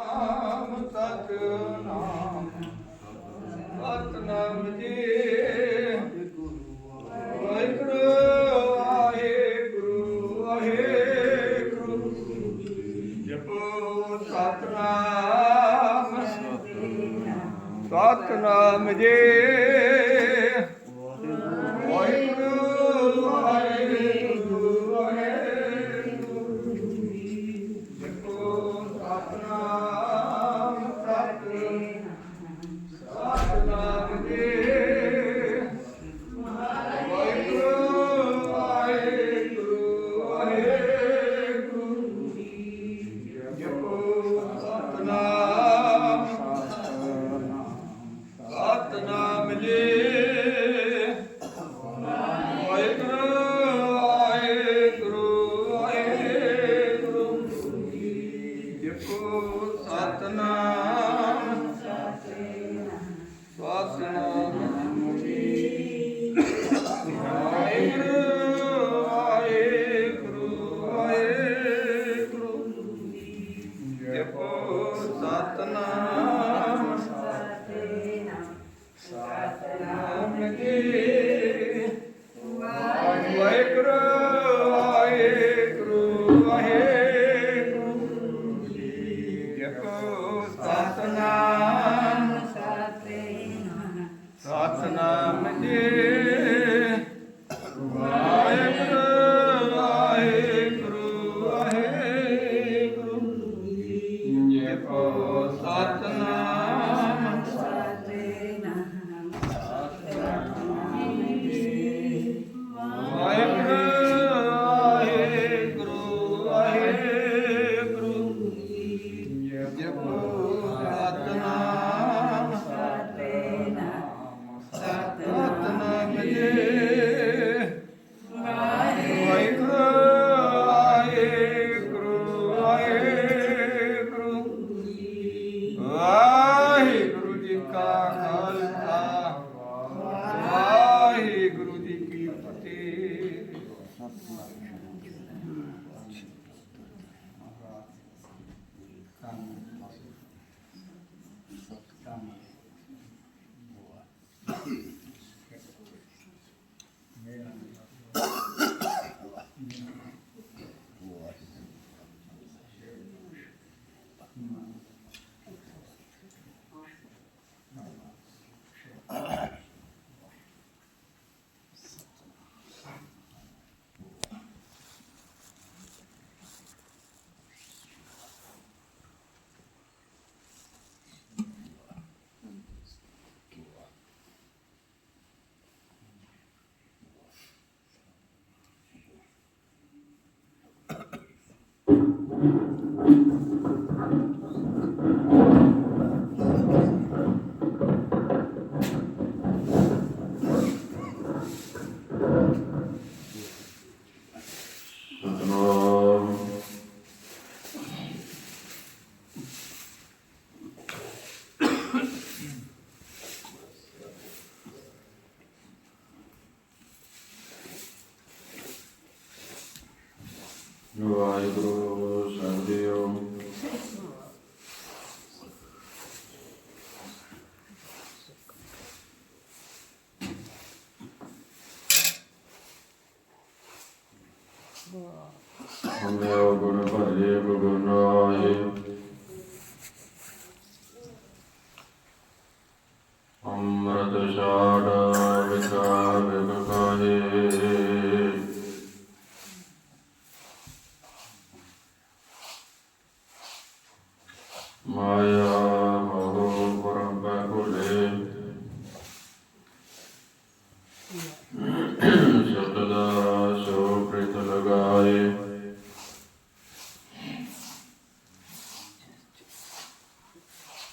ਨਾਮ ਸਤਨਾਮ ਸਤਨਾਮ ਜੀ। ਵਾਹਿਗੁਰੂ ਵਾਹਿਗੁਰੂ ਵਾਹਿਗੁਰੂ। ਜਪੋ ਸਤਨਾਮ। ਸਤਨਾਮ ਜੀ। ਵਾਹਿਗੁਰੂ ਜਪੋ ਸਤਨਾਮ ਸਤਨਾਮ ਜੀ। ਵਾਹਿਗੁਰੂ ਵਾਹਿਗੁਰੂ ਵਾਹਿਗੁਰੂ ਜਪੋ ਸਤਨਾਮ ਸਤਨਾਮ ਹਮਿਓ ਗੁਣ ਭਰੇ ਬਗੁਨਾਏ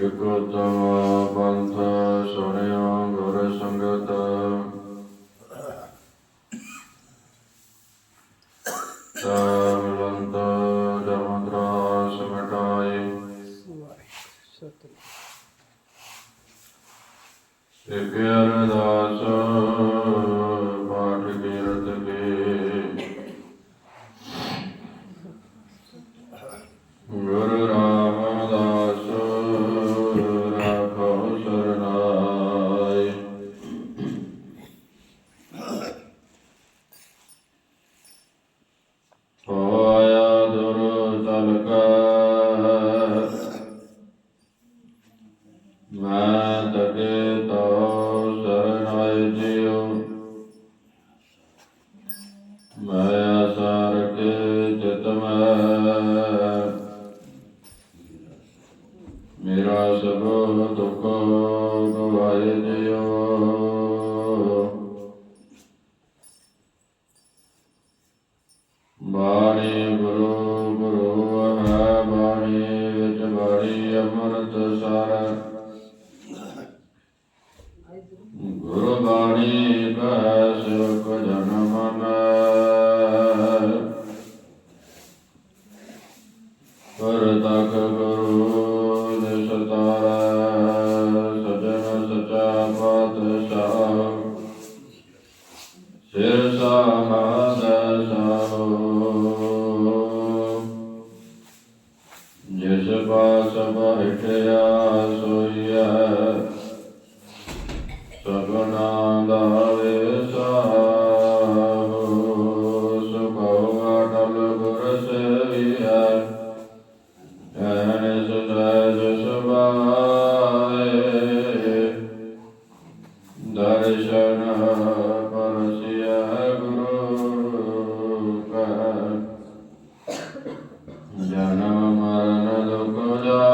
ਇਕੋ ਤਮਾ ਪੰਥ ਸੁਣਿਆ ਗੁਰ ਸੰਗਤ ਸਾਮਲੰਤ ਧਰਮਤਰਾਸ ਮਿਟਾਏ ਇਕ ਅਰਦਾਸ ਪਾਠ ਮੈਂ ਤਕੇ ਤੋ ਸਰਣਾਇ ਜਿਉ। loco, yo no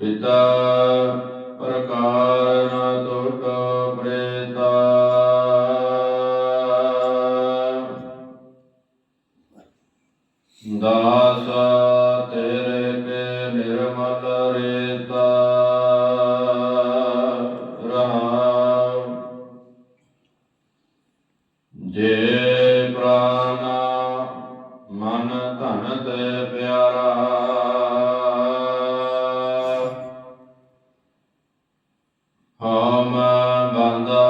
ਪਿਤਾ ਪ੍ਰਕਾਸ਼ Om Bandha